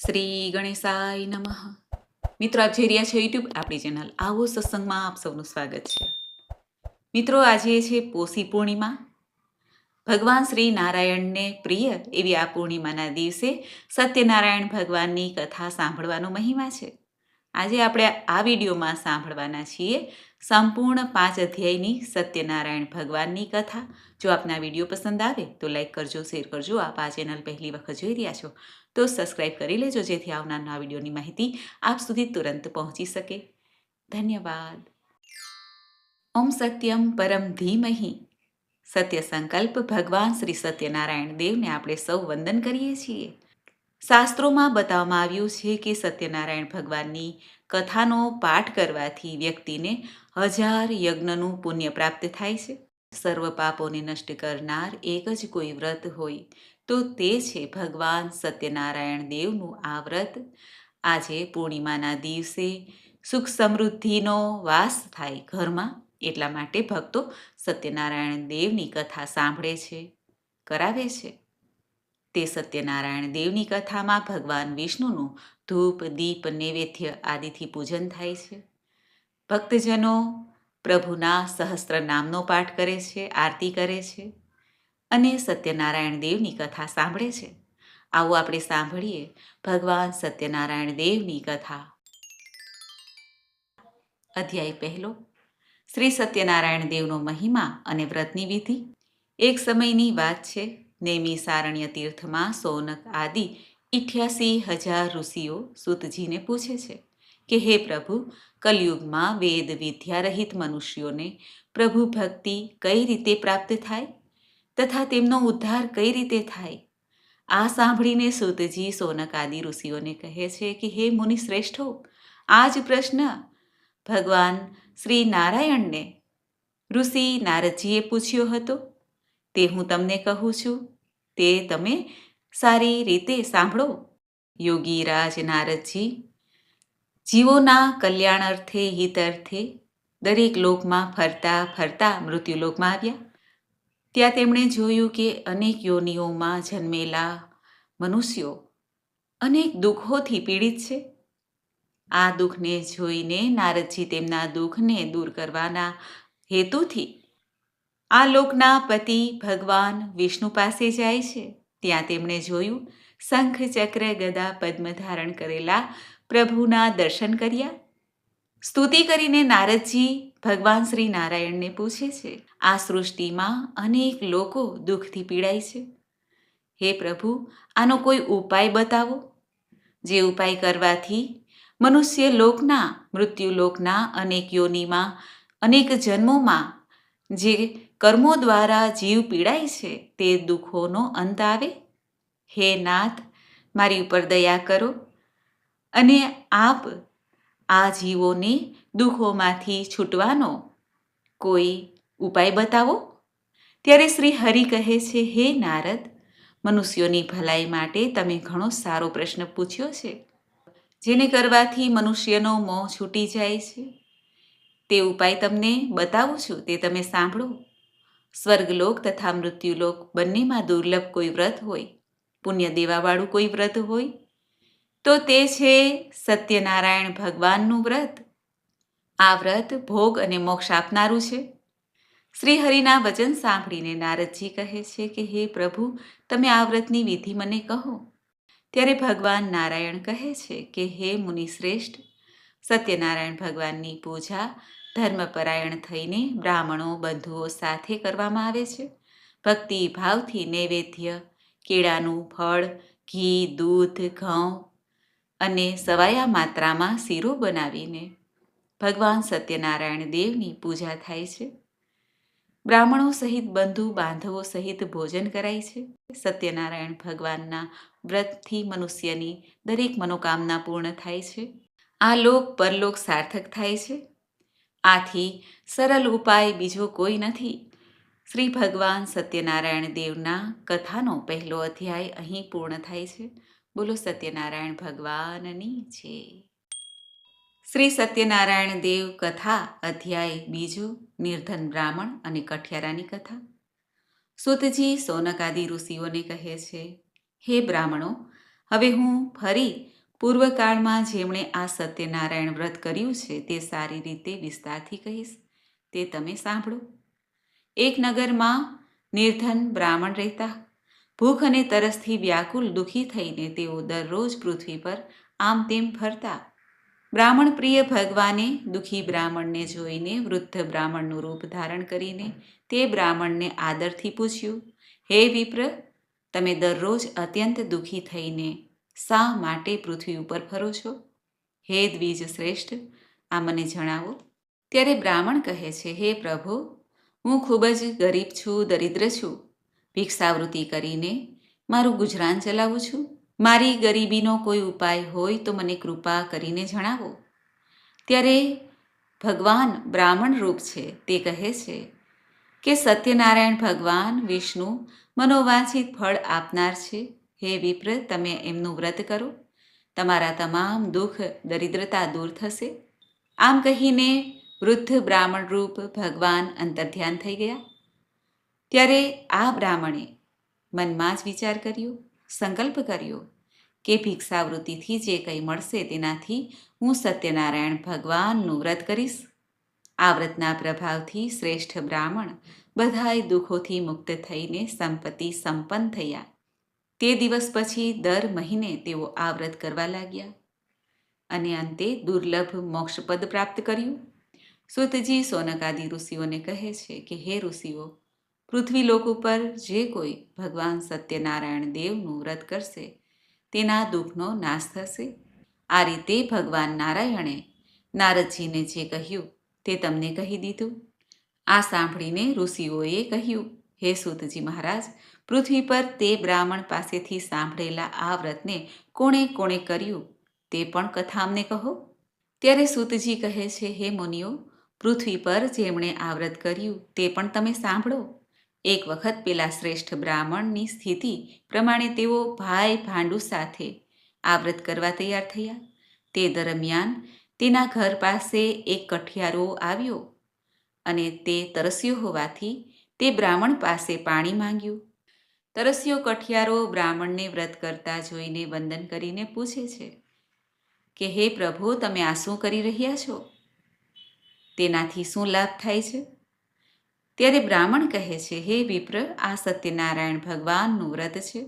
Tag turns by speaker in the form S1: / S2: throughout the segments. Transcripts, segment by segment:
S1: શ્રી ગણેશાય નમઃ. મિત્રો, આપ જોઈ રહ્યા છો યુટ્યુબ આપણી ચેનલ આવો સત્સંગમાં આપ સૌનું સ્વાગત છે. મિત્રો, આજે છે પોષી પૂર્ણિમા. ભગવાન શ્રી નારાયણને પ્રિય એવી આ પૂર્ણિમાના દિવસે સત્યનારાયણ ભગવાનની કથા સાંભળવાનો મહિમા છે. આજે આપણે આ વિડીયોમાં સાંભળવાના છીએ સંપૂર્ણ પાંચ અધ્યાયની સત્યનારાયણ ભગવાનની કથા. જો આપના વીડિયો પસંદ આવે તો લાઈક કરજો, શેર કરજો. આપ આ ચેનલ પહેલી વખત જોઈ રહ્યા છો તો સબસ્ક્રાઈબ કરી લેજો જેથી આવનાર નવા વિડીયોની માહિતી આપ સુધી તુરંત પહોંચી શકે. ધન્યવાદ. ઓમ સત્યમ પરમ ધીમહી. સત્ય સંકલ્પ ભગવાન શ્રી સત્યનારાયણ દેવને આપણે સૌ વંદન કરીએ છીએ. શાસ્ત્રોમાં બતાવવામાં આવ્યું છે કે સત્યનારાયણ ભગવાનની કથાનો પાઠ કરવાથી વ્યક્તિને હજાર યજ્ઞનું પુણ્ય પ્રાપ્ત થાય છે. સર્વ પાપોને નષ્ટ કરનાર એક જ કોઈ વ્રત હોય. તો તે છે ભગવાન સત્યનારાયણ દેવનું આ વ્રત. આજે પૂર્ણિમાના દિવસે સુખ સમૃદ્ધિનો વાસ થાય ઘરમાં, એટલા માટે ભક્તો સત્યનારાયણ દેવની કથા સાંભળે છે, કરાવે છે. તે સત્યનારાયણ દેવની કથામાં ભગવાન વિષ્ણુનું ધૂપ, દીપ, નૈવેદ્ય આદિથી પૂજન થાય છે. ભક્તજનો પ્રભુના સહસ્ત્ર નામનો પાઠ કરે છે, આરતી કરે છે. અને સત્યનારાયણ દેવની કથા સાંભળે છે. આવું આપણે સાંભળીએ ભગવાન સત્યનારાયણ દેવની કથા. અધ્યાય પહેલો. શ્રી સત્યનારાયણ દેવનો મહિમા અને વ્રતની વિધિ. એક સમયની વાત છે, નેમી સારણ્ય તીર્થમાં સોનક આદિ ઇઠ્યાસી હજાર ઋષિઓ સુતજીને પૂછે છે કે, હે પ્રભુ, કલયુગમાં વેદ વિદ્યા રહિત મનુષ્યોને પ્રભુ ભક્તિ કઈ રીતે પ્રાપ્ત થાય? તથા તેમનો ઉદ્ધાર કઈ રીતે થાય? આ સાંભળીને સુતજી સોનક આદિ ઋષિઓને કહે છે કે, હે મુનિ શ્રેષ્ઠો, આ જ પ્રશ્ન ભગવાન શ્રી નારાયણને ઋષિ નારદજીએ પૂછ્યો હતો. તે હું તમને કહું છું, તે તમે સારી રીતે સાંભળો. યોગી રાજ નારદજી, જીવોના કલ્યાણ અર્થે હિત અર્થે દરેક લોકમાં ફરતા ફરતા મૃત્યુલોકમાં આવ્યા. ત્યાં તેમણે જોયું કે અનેક યોનિઓમાં જન્મેલા મનુષ્યો અનેક દુઃખોથી પીડિત છે. આ દુઃખને જોઈને નારદજી તેમના દુઃખને દૂર કરવાના હેતુથી આ લોકના પતિ ભગવાન વિષ્ણુ પાસે જાય છે. ત્યાં તેમણે જોયું શંખ ચક્ર ગદા પદ્મ ધારણ કરેલા પ્રભુના દર્શન કર્યા. સ્તુતિ કરીને નારદજી ભગવાન શ્રી નારાયણને પૂછે છે, આ સૃષ્ટિમાં અનેક લોકો દુઃખથી પીડાય છે? હે પ્રભુ, આનો કોઈ ઉપાય બતાવો? જે ઉપાય કરવાથી મનુષ્ય લોકના, મૃત્યુ લોકના અનેક યોનિમાં, અનેક જન્મોમાં જે કર્મો દ્વારા જીવ પીડાય છે, તે દુઃખોનો અંત આવે? હે નાથ, મારી ઉપર દયા કરો અને આપ આ જીવોને દુઃખોમાંથી છૂટવાનો કોઈ ઉપાય બતાવો? ત્યારે શ્રી હરિ કહે છે, હે નારદ, મનુષ્યોની ભલાઈ માટે તમે ઘણો સારો પ્રશ્ન પૂછ્યો છે. જેને કરવાથી મનુષ્યનો મોહ છૂટી જાય છે. તે ઉપાય તમને બતાવું છું, તે તમે સાંભળો. સ્વર્ગલોક તથા મૃત્યુલોક બંનેમાં દુર્લભ કોઈ વ્રત હોય. પુણ્ય દેવાવાળું કોઈ વ્રત હોય. તો તે છે સત્યનારાયણ ભગવાનનું વ્રત. આ વ્રત ભોગ અને મોક્ષ આપનારું છે. શ્રી હરિના વચન સાંભળીને નારદજી કહે છે કે, હે પ્રભુ, તમે આ વ્રતની વિધિ મને કહો. ત્યારે ભગવાન નારાયણ કહે છે કે, હે મુનિ શ્રેષ્ઠ સત્યનારાયણ ભગવાનની પૂજા ધર્મપરાયણ થઈને બ્રાહ્મણો, બંધુઓ સાથે કરવામાં આવે છે. ભક્તિ ભાવથી નૈવેદ્ય, કેળાનું ફળ, ઘી, દૂધ, ઘઉં અને સવાયા માત્રામાં શીરો બનાવીને ભગવાન સત્યનારાયણ દેવની પૂજા થાય છે. બ્રાહ્મણો સહિત બંધુ બાંધવો સહિત ભોજન કરાય છે. સત્યનારાયણ ભગવાનના વ્રતથી મનુષ્યની દરેક મનોકામના પૂર્ણ થાય છે. આ લોક પરલોક સાર્થક થાય છે. આથી સરળ ઉપાય બીજો કોઈ નથી. શ્રી ભગવાન સત્યનારાયણ દેવના કથાનો પહેલો અધ્યાય અહીં પૂર્ણ થાય છે. બોલો સત્યનારાયણ ભગવાનની છે શ્રી સત્યનારાયણ દેવ કથા અધ્યાય બીજો, નિર્ધન બ્રાહ્મણ અને કઠિયારાની કથા. સુતજી સોનક આદિ ઋષિઓને કહે છે, હે બ્રાહ્મણો, હવે હું ફરી પૂર્વકાળમાં જેમણે આ સત્યનારાયણ વ્રત કર્યું છે તે સારી રીતે વિસ્તારથી કહીશ. તે તમે સાંભળો. એક નગરમાં નિર્ધન બ્રાહ્મણ રહેતા ભૂખ અને તરસથી વ્યાકુલ દુઃખી થઈને તેઓ દરરોજ પૃથ્વી પર આમ તેમ ફરતા. બ્રાહ્મણ પ્રિય ભગવાને દુઃખી બ્રાહ્મણને જોઈને વૃદ્ધ બ્રાહ્મણનું રૂપ ધારણ કરીને તે બ્રાહ્મણને આદરથી પૂછ્યું, હે વિપ્ર, તમે દરરોજ અત્યંત દુઃખી થઈને શા માટે પૃથ્વી ઉપર ફરો છો? હે દ્વિજ શ્રેષ્ઠ, આ મને જણાવો. ત્યારે બ્રાહ્મણ કહે છે, હે પ્રભુ, હું ખૂબ જ ગરીબ છું, દરિદ્ર છું. ભિક્ષાવૃત્તિ કરીને મારું ગુજરાન ચલાવું છું. મારી ગરીબીનો કોઈ ઉપાય હોય તો મને કૃપા કરીને જણાવો. ત્યારે ભગવાન બ્રાહ્મણ રૂપ છે તે કહે છે કે સત્યનારાયણ ભગવાન વિષ્ણુ મનોવાંછિત ફળ આપનાર છે. હે વિપ્ર, તમે એમનું વ્રત કરો. તમારા તમામ દુઃખ, દરિદ્રતા દૂર થશે. આમ કહીને વૃદ્ધ બ્રાહ્મણ રૂપ ભગવાન અંતર્ધ્યાન થઈ ગયા. ત્યારે આ બ્રાહ્મણે મનમાં જ વિચાર કર્યો, સંકલ્પ કર્યો કે ભિક્ષાવૃત્તિથી જે કંઈ મળશે તેનાથી હું સત્યનારાયણ ભગવાનનું વ્રત કરીશ. આ વ્રતના પ્રભાવથી શ્રેષ્ઠ બ્રાહ્મણ બધાય દુઃખોથી મુક્ત થઈને સંપત્તિ સંપન્ન થયા. તે દિવસ પછી દર મહિને તેઓ આ વ્રત કરવા લાગ્યા અને અંતે દુર્લભ મોક્ષપદ પ્રાપ્ત કર્યું. સુતજી સોનકાદી ઋષિઓને કહે છે કે, હે ઋષિઓ પૃથ્વી લોક ઉપર જે કોઈ ભગવાન સત્યનારાયણ દેવનું વ્રત કરશે, તેના દુઃખનો નાશ થશે. આ રીતે ભગવાન નારાયણે નારદજીને જે કહ્યું તે તમને કહી દીધું. આ સાંભળીને ઋષિઓએ કહ્યું, હે સુતજી મહારાજ, પૃથ્વી પર તે બ્રાહ્મણ પાસેથી સાંભળેલા આ વ્રતને કોણે કોણે કર્યું તે પણ કથા અમને કહો. ત્યારે સુતજી કહે છે, હે મુનિઓ, પૃથ્વી પર જેમણે આ વ્રત કર્યું તે પણ તમે સાંભળો. એક વખત પેલા શ્રેષ્ઠ બ્રાહ્મણની સ્થિતિ પ્રમાણે તેઓ ભાઈ ભાંડુ સાથે આ વ્રત કરવા તૈયાર થયા. તે દરમિયાન તેના ઘર પાસે એક કઠિયારો આવ્યો અને તે તરસ્યો હોવાથી તે બ્રાહ્મણ પાસે પાણી માંગ્યું. તરસ્યો કઠિયારો બ્રાહ્મણને વ્રત કરતા જોઈને વંદન કરીને પૂછે છે, કે હે પ્રભુ, તમે આ શું કરી રહ્યા છો? તેનાથી શું લાભ થાય છે? ત્યારે બ્રાહ્મણ કહે છે, હે વિપ્ર, આ સત્યનારાયણ ભગવાનનું વ્રત છે.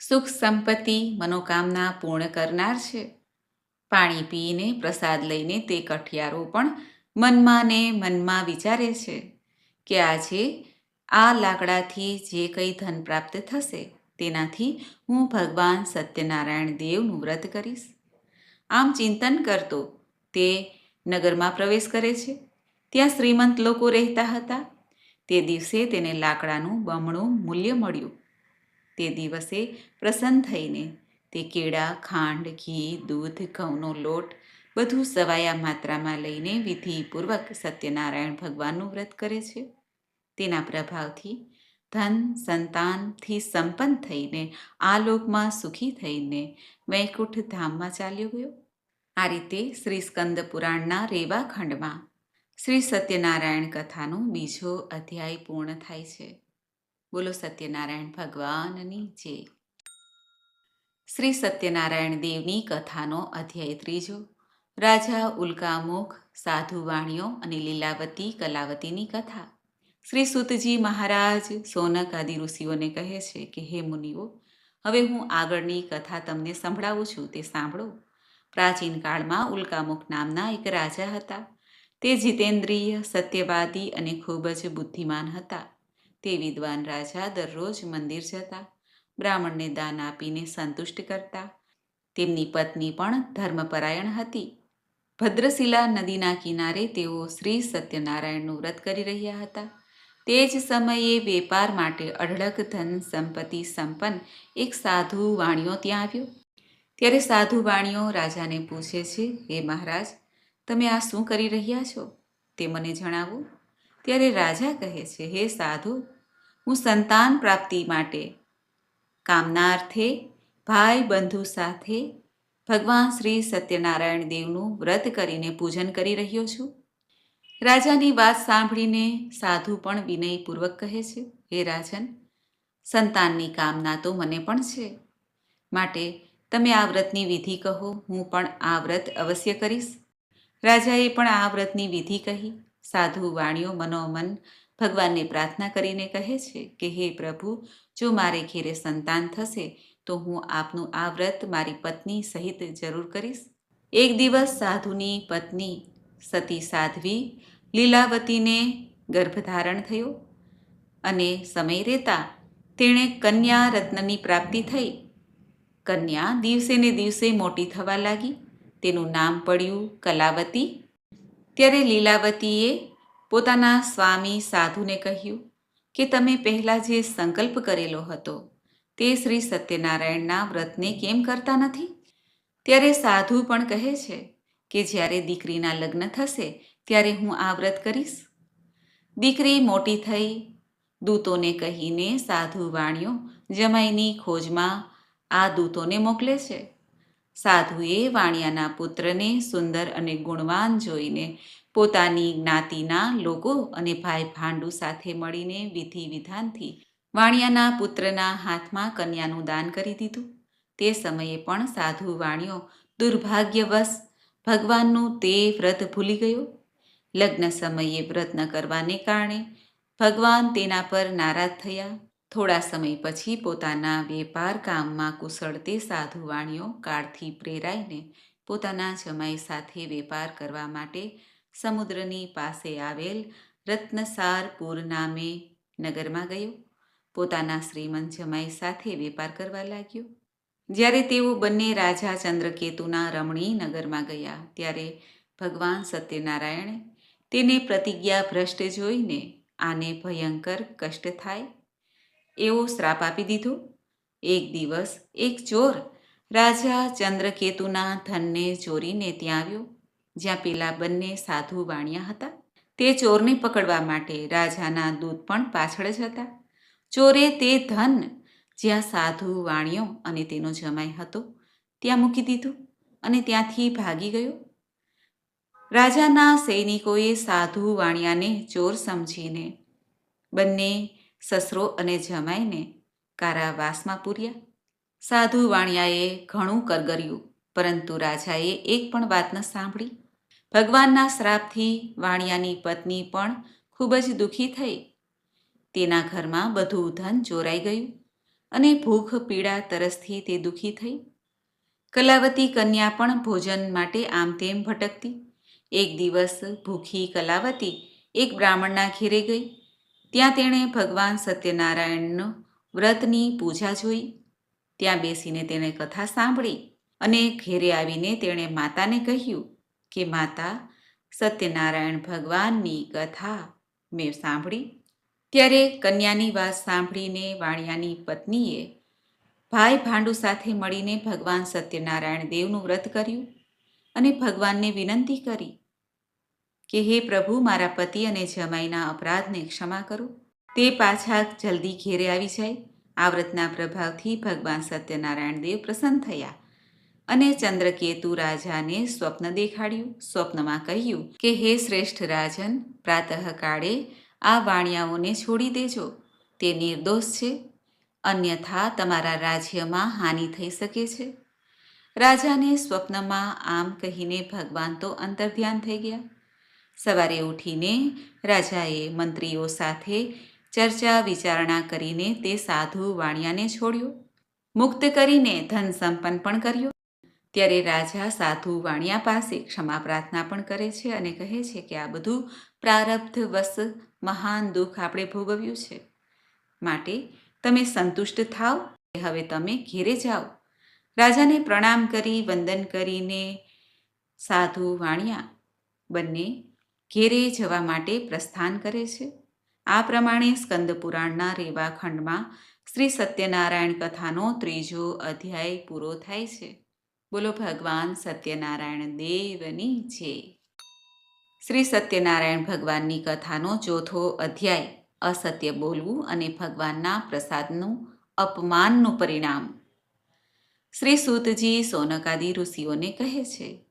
S1: સુખ સંપત્તિ, મનોકામના પૂર્ણ કરનાર છે. પાણી પીને પ્રસાદ લઈને તે કઠિયારો પણ મનમાં ને મનમાં વિચારે છે કે આજે આ લાકડાથી જે કંઈ ધન પ્રાપ્ત થશે, તેનાથી હું ભગવાન સત્યનારાયણ દેવનું વ્રત કરીશ. આમ ચિંતન કરતો તે નગરમાં પ્રવેશ કરે છે. ત્યાં શ્રીમંત લોકો રહેતા હતા. તે દિવસે તેને લાકડાનું બમણું મૂલ્ય મળ્યું. તે દિવસે પ્રસન્ન થઈને તે કેળા, ખાંડ, ઘી, દૂધ, ઘઉંનો લોટ બધું સવાયા માત્રામાં લઈને વિધિપૂર્વક સત્યનારાયણ ભગવાનનું વ્રત કરે છે. તેના પ્રભાવથી ધન, સંતાનથી સંપન્ન થઈને આ લોકમાં સુખી થઈને વૈકુંઠ ધામમાં ચાલ્યો ગયો. આ રીતે શ્રી સ્કંદ પુરાણના રેવા ખંડમાં શ્રી સત્યનારાયણ કથાનો બીજો અધ્યાય પૂર્ણ થાય છે. બોલો સત્યનારાયણ ભગવાનની જય. શ્રી સત્યનારાયણ દેવની કથાનો અધ્યાય ત્રીજો. રાજા ઉલ્કામુખ સાધુ વાણીઓ અને લીલાવતી કલાવતીની કથા. શ્રી સુતજી મહારાજ સોનક આદિ ઋષિઓને કહે છે કે, હે મુનિઓ, હવે હું આગળની કથા તમને સંભળાવું છું, તે સાંભળો. પ્રાચીન કાળમાં ઉલ્કામુખ નામના એક રાજા હતા. તે જીતેન્દ્રિય, સત્યવાદી અને ખૂબ જ બુદ્ધિમાન હતા. તે વિદ્વાન રાજા દરરોજ મંદિર જતા, બ્રાહ્મણને દાન આપીને સંતુષ્ટ કરતા. તેમની પત્ની પણ ધર્મપરાયણ હતી. ભદ્રશિલા નદીના કિનારે તેઓ શ્રી સત્યનારાયણનું વ્રત કરી રહ્યા હતા. તે જ સમયે વેપાર માટે અઢળક ધન સંપત્તિ સંપન્ન એક સાધુ વાણિયો ત્યાં આવ્યો. ત્યારે સાધુ વાણિયો રાજાને પૂછે છે, હે મહારાજ તમે આ શું કરી રહ્યા છો? તે મને જણાવો. ત્યારે રાજા કહે છે, હે સાધુ, હું સંતાન પ્રાપ્તિ માટે કામનાર્થે, ભાઈ બંધુ સાથે ભગવાન શ્રી સત્યનારાયણ દેવનું વ્રત કરીને પૂજન કરી રહ્યો છું. રાજાની વાત સાંભળીને સાધુ પણ વિનયપૂર્વક કહે છે, હે રાજન, સંતાનની કામના તો મને પણ છે. માટે તમે આ વ્રતની વિધિ કહો, હું પણ આ વ્રત અવશ્ય કરીશ. રાજાએ પણ આ વ્રતની વિધિ કહી. સાધુ વાણીઓ મનોમન ભગવાનને પ્રાર્થના કરીને કહે છે કે, હે પ્રભુ, જો મારે ઘેરે સંતાન થશે, તો હું આપનું આ વ્રત મારી પત્ની સહિત જરૂર કરીશ. એક દિવસ સાધુની પત્ની સતી સાધ્વી લીલાવતીને ગર્ભધારણ થયો અને સમય રહેતા તેણે કન્યા રત્નની પ્રાપ્તિ થઈ. કન્યા દિવસે ને દિવસે મોટી થવા લાગી. તેનું નામ પડ્યું કલાવતી. ત્યારે લીલાવતીએ પોતાના સ્વામી સાધુને કહ્યું કે તમે પહેલાં જે સંકલ્પ કરેલો હતો તે શ્રી સત્યનારાયણના વ્રતને કેમ કરતા નથી? ત્યારે સાધુ પણ કહે છે કે જ્યારે દીકરીના લગ્ન થશે ત્યારે હું આ વ્રત કરીશ. દીકરી મોટી થઈ દૂતોને કહીને સાધુ વાણીઓ જમાઈની ખોજમાં આ દૂતોને મોકલે છે. સાધુએ વાણિયાના પુત્રને સુંદર અને ગુણવાન જોઈને પોતાની જ્ઞાતિના લોકો અને ભાઈ ભાંડુ સાથે મળીને વિધિ વિધાનથી વાણિયાના પુત્રના હાથમાં કન્યાનું દાન કરી દીધું. તે સમયે પણ સાધુ વાણિયો દુર્ભાગ્યવશ ભગવાનનું તે વ્રત ભૂલી ગયો. લગ્ન સમયે વ્રત ન કરવાને કારણે ભગવાન તેના પર નારાજ થયા. થોડા સમય પછી પોતાના વેપાર કામમાં કુશળ તે સાધુ વાણીઓ કાળથી પ્રેરાઈને પોતાના જમાઈ સાથે વેપાર કરવા માટે સમુદ્રની પાસે આવેલ રત્નસારપુર નામે નગરમાં ગયો. પોતાના શ્રીમંત જમાઈ સાથે વેપાર કરવા લાગ્યો. જ્યારે તેઓ બંને રાજા ચંદ્રકેતુના રમણી નગરમાં ગયા, ત્યારે ભગવાન સત્યનારાયણે તેને પ્રતિજ્ઞા ભ્રષ્ટ જોઈને આને ભયંકર કષ્ટ થાય એવો શ્રાપ આપી દીધો? એક દિવસ, એક ચોર રાજા ચંદ્રકેતુના ધનને ચોરીને ત્યાં આવ્યો, જ્યાં પેલા બંને સાધુ વાણિયા હતા. તે ચોરને પકડવા માટે રાજાના દૂત પણ પાછળ જ હતા. ચોરે તે ધન જ્યાં સાધુ વાણિયો અને તેનો જમાઈ હતો, ત્યાં મૂકી દીધું અને ત્યાંથી ભાગી ગયો. રાજાના સૈનિકોએ સાધુ વાણિયાને ચોર સમજીને બંને સસરો અને જમાઈને કારાવાસમાં પૂર્યા. સાધુ વાણિયાએ ઘણું કરગર્યું, પરંતુ રાજાએ એક પણ વાત ન સાંભળી. ભગવાનના શ્રાપથી વાણિયાની પત્ની પણ ખૂબ જ દુઃખી થઈ. તેના ઘરમાં બધું ધન ચોરાઈ ગયું અને ભૂખ, પીડા, તરસથી તે દુઃખી થઈ. કલાવતી કન્યા પણ ભોજન માટે આમ તેમ ભટકતી. એક દિવસ ભૂખી કલાવતી એક બ્રાહ્મણના ઘેરે ગઈ. ત્યાં તેણે ભગવાન સત્યનારાયણનો વ્રતની પૂજા જોઈ. ત્યાં બેસીને તેણે કથા સાંભળી અને ઘેરે આવીને તેણે માતાને કહ્યું કે, માતા, સત્યનારાયણ ભગવાનની કથા મેં સાંભળી. ત્યારે કન્યાની વાત સાંભળીને વાણિયાની પત્નીએ ભાઈ ભાંડુ સાથે મળીને ભગવાન સત્યનારાયણ દેવનું વ્રત કર્યું અને ભગવાનને વિનંતી કરી કે હે પ્રભુ, મારા પતિ અને જમાઈના અપરાધને ક્ષમા કરો. તે પાછા જલ્દી ઘેરે આવી જાય. આ વ્રતના પ્રભાવથી ભગવાન સત્યનારાયણ દેવ પ્રસન્ન થયા અને ચંદ્રકેતુ રાજાને સ્વપ્ન દેખાડ્યું. સ્વપ્નમાં કહ્યું કે, હે શ્રેષ્ઠ રાજન, પ્રાતઃકાળે આ વાણિયાઓને છોડી દેજો. તે નિર્દોષ છે. અન્યથા તમારા રાજ્યમાં હાનિ થઈ શકે છે. રાજાને સ્વપ્નમાં આમ કહીને ભગવાન તો અંતર્ધ્યાન થઈ ગયા. સવારે ઉઠીને રાજાએ મંત્રીઓ સાથે ચર્ચા વિચારણા કરીને તે સાધુ વાણિયાને છોડ્યો. મુક્ત કરીને ધન સંપન્ન પણ કર્યો. ત્યારે રાજા સાધુ વાણિયા પાસે ક્ષમા પ્રાર્થના પણ કરે છે અને કહે છે કે આ બધું પ્રારબ્ધ વશ મહાન દુઃખ આપણે ભોગવ્યું છે. માટે તમે સંતુષ્ટ થાવ. હવે તમે ઘેરે જાઓ. રાજાને પ્રણામ કરી, વંદન કરીને સાધુ વાણિયા બંને ઘેરે જવા માટે પ્રસ્થાન કરે છે. આ પ્રમાણે સ્કંદ પુરાણના રેવા ખંડમાં શ્રી સત્યનારાયણ કથાનો ત્રીજો અધ્યાય પૂરો થાય છે. બોલો ભગવાન સત્યનારાયણ દેવની જય. શ્રી સત્યનારાયણ ભગવાનની કથાનો ચોથો અધ્યાય, અસત્ય બોલવું અને ભગવાનના પ્રસાદનું અપમાનનું પરિણામ. શ્રી સૂતજી સોનકાદી ઋષિઓને કહે છે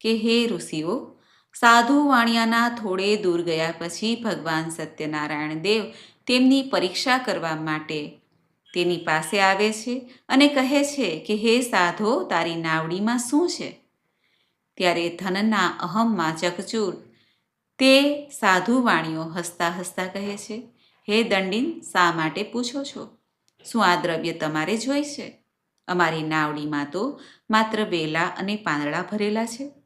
S1: કે, હે ઋષિઓ સાધુ વાણિયાના થોડે દૂર ગયા પછી ભગવાન સત્યનારાયણ દેવ તેમની પરીક્ષા કરવા માટે તેની પાસે આવે છે અને કહે છે કે, હે સાધો, તારી નાવડીમાં શું છે? ત્યારે ધનના અહમમાં ચકચૂર તે સાધુ વાણીઓ હસતા હસતા કહે છે, હે દંડીન, શા માટે પૂછો છો? શું આ દ્રવ્ય તમારે જોઈ છે અમારી નાવડીમાં તો માત્ર બેલા અને પાંદડા ભરેલા છે.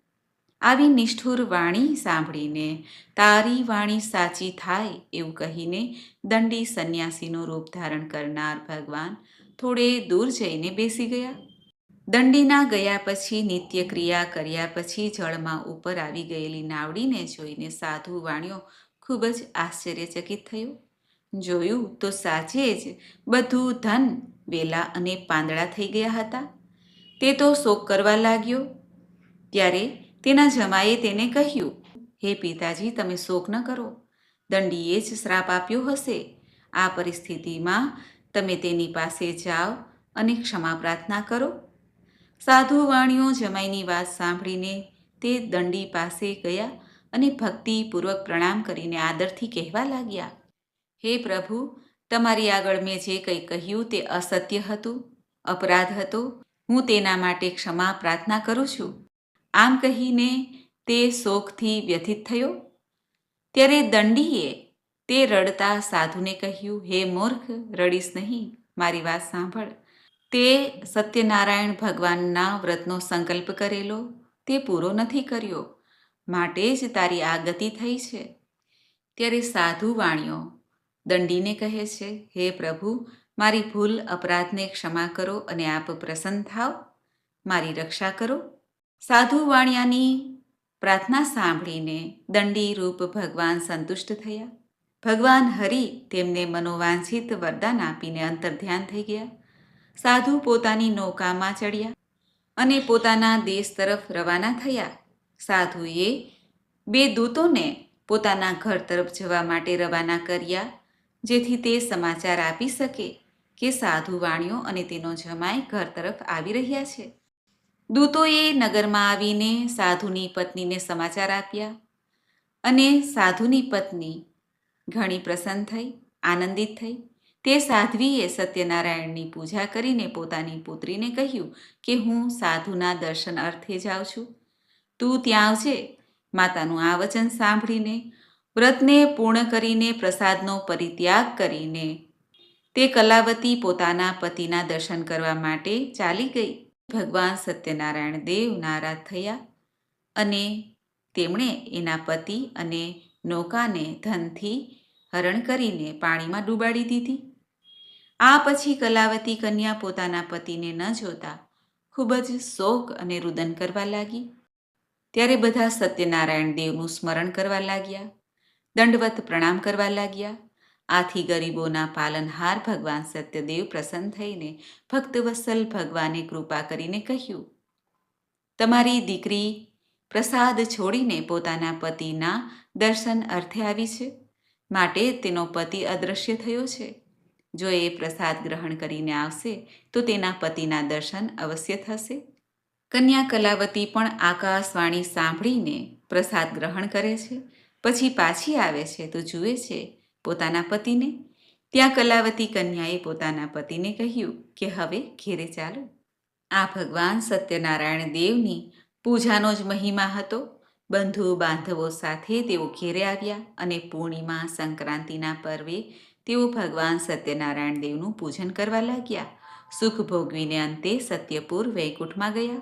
S1: આવી નિષ્ઠુર વાણી સાંભળીને, તારી વાણી સાચી થાય? એવું કહીને દંડી સંન્યાસીનું રૂપ ધારણ કરનાર ભગવાન થોડે દૂર જઈને બેસી ગયા. દંડીના ગયા પછી નિત્ય ક્રિયા કર્યા પછી જળમાં ઉપર આવી ગયેલી નાવડીને જોઈને સાધુ વાણીઓ ખૂબ જ આશ્ચર્યચકિત થયું. જોયું તો સાચે જ બધું ધન, વેલા અને પાંદડા થઈ ગયા હતા. તે તો શોક કરવા લાગ્યો. ત્યારે તેના જમાએ તેને કહ્યું, હે પિતાજી, તમે શોક ન કરો. દંડીએ જ શ્રાપ આપ્યો હશે. આ પરિસ્થિતિમાં તમે તેની પાસે જાઓ અને ક્ષમા પ્રાર્થના કરો. સાધુ વાણીઓ જમાઈની વાત સાંભળીને તે દંડી પાસે ગયા અને ભક્તિપૂર્વક પ્રણામ કરીને આદરથી કહેવા લાગ્યા, હે પ્રભુ, તમારી આગળ મેં જે કંઈ કહ્યું તે અસત્ય હતું, અપરાધ હતો. હું તેના માટે ક્ષમા પ્રાર્થના કરું છું. આમ કહીને તે શોકથી વ્યથિત થયો. ત્યારે દંડીએ તે રડતા સાધુને કહ્યું, હે મૂર્ખ, રડીશ નહીં, મારી વાત સાંભળ. તે સત્યનારાયણ ભગવાનના વ્રતનો સંકલ્પ કરેલો, તે પૂરો નથી કર્યો. માટે જ તારી આ ગતિ થઈ છે. ત્યારે સાધુ વાણીઓ દંડીને કહે છે, હે પ્રભુ, મારી ભૂલ અપરાધને ક્ષમા કરો અને આપ પ્રસન્ન થાવ. મારી રક્ષા કરો. સાધુ વાણિયાની પ્રાર્થના સાંભળીને દંડી રૂપ ભગવાન સંતુષ્ટ થયા. ભગવાન હરિ તેમને મનોવાંછિત વરદાન આપીને અંતર્ધ્યાન થઈ ગયા. સાધુ પોતાની નૌકામાં ચડ્યા અને પોતાના દેશ તરફ રવાના થયા. સાધુએ બે દૂતોને પોતાના ઘર તરફ જવા માટે રવાના કર્યા, જેથી તે સમાચાર આપી શકે કે સાધુ વાણીઓ અને તેનો જમાઈ ઘર તરફ આવી રહ્યા છે. દૂતોએ નગરમાં આવીને સાધુની પત્નીને સમાચાર આપ્યા અને સાધુની પત્ની ઘણી પ્રસન્ન થઈ, આનંદિત થઈ. તે સાધ્વીએ સત્યનારાયણની પૂજા કરીને પોતાની પુત્રીને કહ્યું કે, હું સાધુના દર્શન અર્થે જાઉં છું. તું ત્યાં આવજે. માતાનું આ વચન સાંભળીને વ્રતને પૂર્ણ કરીને પ્રસાદનો પરિત્યાગ કરીને તે કલાવતી પોતાના પતિના દર્શન કરવા માટે ચાલી ગઈ. ભગવાન સત્યનારાયણ દેવ નારાજ થયા અને તેમણે એના પતિ અને નૌકાને ધનથી હરણ કરીને પાણીમાં ડૂબાડી દીધી. આ પછી કલાવતી કન્યા પોતાના પતિને ન જોતા ખૂબ જ શોક અને રુદન કરવા લાગી. ત્યારે બધા સત્યનારાયણ દેવનું સ્મરણ કરવા લાગ્યા, દંડવત પ્રણામ કરવા લાગ્યા આથી ગરીબોના પાલનહાર ભગવાન સત્યદેવ પ્રસન્ન થઈને ભક્તવત્સલ ભગવાને કૃપા કરીને કહ્યું, તમારી દીકરી પ્રસાદ છોડીને પોતાના પતિના દર્શન અર્થે આવી છે. માટે તેનો પતિ અદૃશ્ય થયો છે. જો એ પ્રસાદ ગ્રહણ કરીને આવશે, તો તેના પતિના દર્શન અવશ્ય થશે. કન્યા કલાવતી પણ આકાશવાણી સાંભળીને પ્રસાદ ગ્રહણ કરે છે. પછી પાછી આવે છે તો જુએ છે પોતાના પતિને? ત્યાં કલાવતી કન્યાએ પોતાના પતિને કહ્યું કે, હવે ઘેરે ચાલો. આ ભગવાન સત્યનારાયણ દેવની પૂજાનો જ મહિમા હતો. બંધુ બાંધવો સાથે તેઓ ઘેરે આવ્યા અને પૂર્ણિમા સંક્રાંતિના પર્વે તેઓ ભગવાન સત્યનારાયણ દેવનું પૂજન કરવા લાગ્યા. સુખ ભોગવીને અંતે સત્યપુર વૈકુંઠમાં ગયા.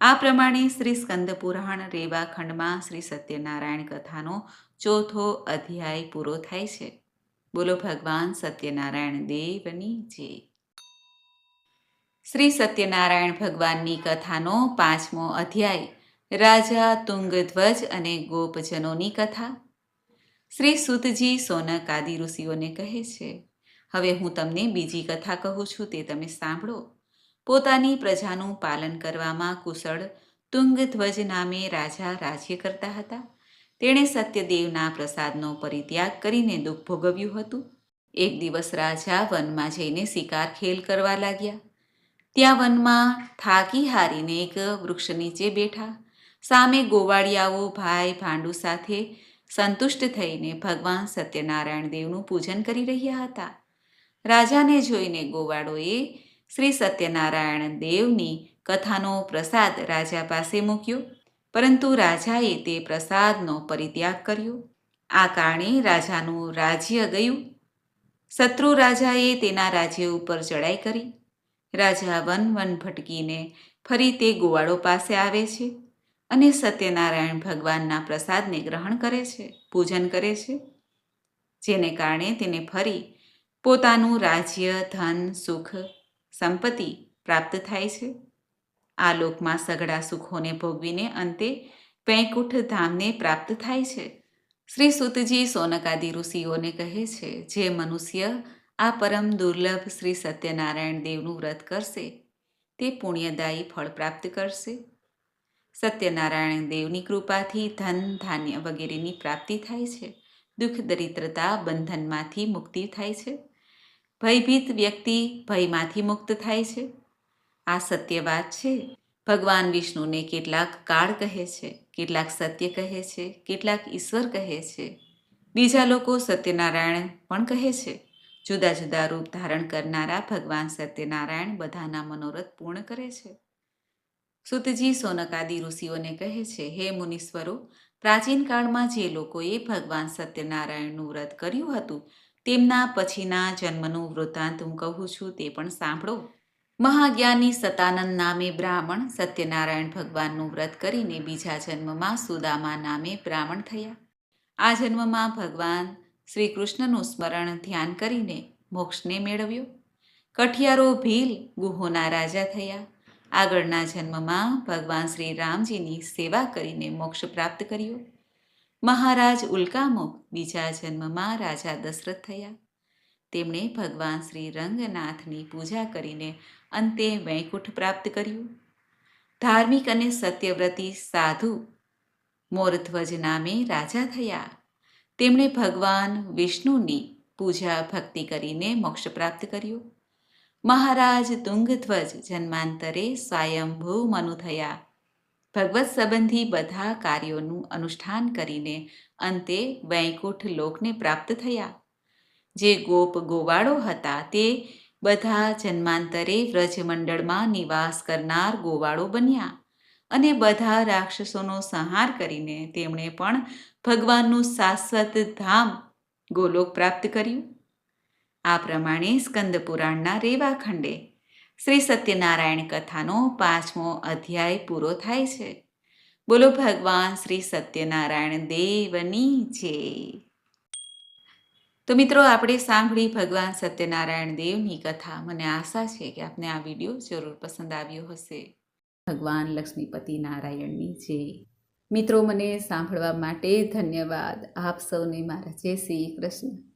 S1: આ પ્રમાણે શ્રી સ્કંદ પુરાણ રેવા ખંડમાં શ્રી સત્યનારાયણ કથાનો ચોથો અધ્યાય પૂરો થાય છે. બોલો ભગવાન સત્યનારાયણ દેવની જય. શ્રી સત્યનારાયણ ભગવાનની કથાનો પાંચમો અધ્યાય, રાજા તુંગધ્વજ અને ગોપજનોની કથા. શ્રી સુતજી સોનક આદિ ઋષિઓને કહે છે, હવે હું તમને બીજી કથા કહું છું, તે તમે સાંભળો. પોતાની પ્રજાનું પાલન કરવામાં કુશળ તુંગધ્વજ નામે રાજા રાજ્ય કરતા હતા. તેણે સત્યદેવના પ્રસાદનો પરિત્યાગ કરીને દુઃખ ભોગવ્યું હતું. એક દિવસ રાજા વનમાં જઈને શિકાર ખેલ કરવા લાગ્યા. ત્યાં વનમાં થાકી હારીને એક વૃક્ષ નીચે બેઠા. સામે ગોવાળિયાઓ, ભાઈ, ભાંડુ સાથે સંતુષ્ટ થઈને ભગવાન સત્યનારાયણ દેવનું પૂજન કરી રહ્યા હતા. રાજાને જોઈને ગોવાળોએ શ્રી સત્યનારાયણ દેવની કથાનો પ્રસાદ રાજા પાસે મૂક્યો. પરંતુ રાજાએ તે પ્રસાદનો પરિત્યાગ કર્યો. આ કારણે રાજાનું રાજ્ય ગયું. શત્રુ રાજાએ તેના રાજ્ય ઉપર ચડાઈ કરી. રાજા વન વન ભટકીને ફરી તે ગોવાળો પાસે આવે છે અને સત્યનારાયણ ભગવાનના પ્રસાદને ગ્રહણ કરે છે, પૂજન કરે છે. જેને કારણે તેને ફરી પોતાનું રાજ્ય, ધન, સુખ, સંપત્તિ પ્રાપ્ત થાય છે. આ લોકમાં સઘળા સુખોને ભોગવીને અંતે વૈકુંઠ ધામને પ્રાપ્ત થાય છે. શ્રી સુતજી સોનકાદિ ઋષિઓને કહે છે, જે મનુષ્ય આ પરમ દુર્લભ શ્રી સત્યનારાયણ દેવનું વ્રત કરશે, તે પુણ્યદાયી ફળ પ્રાપ્ત કરશે. સત્યનારાયણ દેવની કૃપાથી ધન, ધાન્ય વગેરેની પ્રાપ્તિ થાય છે. દુઃખ, દરિદ્રતા બંધનમાંથી મુક્તિ થાય છે. ભયભીત વ્યક્તિ ભયમાંથી મુક્ત થાય છે. આ સત્ય વાત છે. ભગવાન વિષ્ણુને કેટલાક કાળ કહે છે, કેટલાક સત્ય કહે છે, કેટલાક ઈશ્વર કહે છે. બીજા લોકો સત્યનારાયણ પણ કહે છે. જુદા જુદા રૂપ ધારણ કરનારા ભગવાન સત્યનારાયણ બધાના મનોરથ પૂર્ણ કરે છે. સુતજી સોનકાદી ઋષિઓને કહે છે, હે મુનીશ્વરો પ્રાચીન કાળમાં જે લોકોએ ભગવાન સત્યનારાયણનું વ્રત કર્યું હતું, તેમના પછીના જન્મનું વૃત્તાંત હું કહું છું તે પણ સાંભળો. મહાજ્ઞાની સતાનંદ નામે બ્રાહ્મણ સત્યનારાયણ ભગવાનનું વ્રત કરીને બીજા જન્મમાં સુદામા નામે બ્રાહ્મણ થયા. આ જન્મમાં ભગવાન શ્રી કૃષ્ણનું સ્મરણ ધ્યાન કરીને મોક્ષને મેળવ્યો. કઠિયારો ભીલ ગુહોના રાજા થયા. આગળના જન્મમાં ભગવાન શ્રી રામજીની સેવા કરીને મોક્ષ પ્રાપ્ત કર્યો. મહારાજ ઉલ્કામુખ બીજા જન્મમાં રાજા દશરથ થયા. તેમણે ભગવાન શ્રી રંગનાથની પૂજા કરીને અંતે વૈકુંઠ પ્રાપ્ત કર્યું. ધાર્મિક અને સત્યવ્રતી સાધુ મોરધ્વજ નામે રાજા થયા. તેમણે ભગવાન વિષ્ણુની પૂજા ભક્તિ કરીને મોક્ષ પ્રાપ્ત કર્યો. મહારાજ તુંગધ્વજ જન્માંતરે સ્વયંભૂ મનુ થયા. ભગવત સંબંધી બધા કાર્યોનું અનુષ્ઠાન કરીને અંતે વૈકુંઠ લોકને પ્રાપ્ત થયા. જે ગોપ ગોવાળો હતા તે બધા જન્માંતરે વ્રજમંડળમાં નિવાસ કરનાર ગોવાળો બન્યા અને બધા રાક્ષસોનો સંહાર કરીને તેમણે પણ ભગવાનનું શાશ્વત ધામ ગોલોક પ્રાપ્ત કર્યું. આ પ્રમાણે સ્કંદ પુરાણના રેવા ખંડે શ્રી સત્યનારાયણ કથાનો પાંચમો અધ્યાય પૂરો થાય છે. બોલો ભગવાન શ્રી સત્યનારાયણ દેવની જય. તો મિત્રો, આપણે સાંભળી ભગવાન સત્યનારાયણ દેવની કથા. મને આશા છે કે આપને આ વીડિયો જરૂર પસંદ આવ્યો હશે. ભગવાન લક્ષ્મીપતિ નારાયણની જે મિત્રો, મને સાંભળવા માટે ધન્યવાદ. આપ સૌને મારા જય શ્રી કૃષ્ણ.